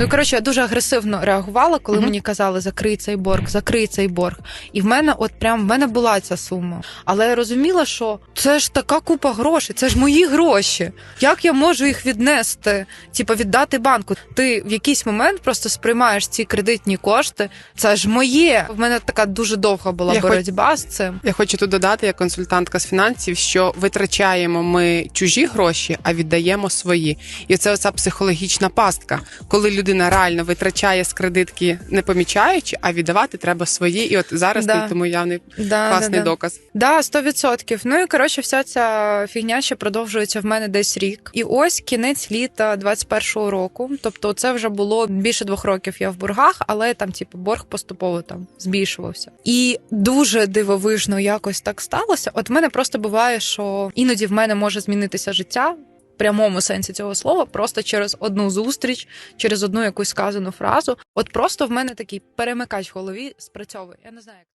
Ну коротше, я дуже агресивно реагувала, коли мені казали закрий цей борг, закрий цей борг. І в мене, от прям в мене була ця сума. Але я розуміла, що це ж така купа грошей, це ж мої гроші. Як я можу їх віднести? Типа віддати банку? Ти в якийсь момент просто сприймаєш ці кредитні кошти. Це ж моє. В мене така дуже довга була Я хоч- боротьба з цим. Я хочу тут додати, як консультантка з фінансів, що витрачаємо ми чужі гроші, а віддаємо свої. І це оця психологічна пастка, коли людина реально витрачає з кредитки, не помічаючи, а віддавати треба свої. І от зараз Да. ти тому явний Да, класний да, да. доказ. Да, 100%. Ну і коротше, вся ця фігня ще продовжується в мене десь рік. І ось кінець літа 21-го року. Тобто, це вже було більше двох років я в боргах, але там, типу, борг поступово там збільшувався. І дуже дивовижно якось так сталося. От в мене просто буває, що іноді в мене може змінитися життя. Прямому сенсі цього слова, просто через одну зустріч, через одну якусь сказану фразу. От просто в мене такий перемикач в голові спрацьовує. Я не знаю, як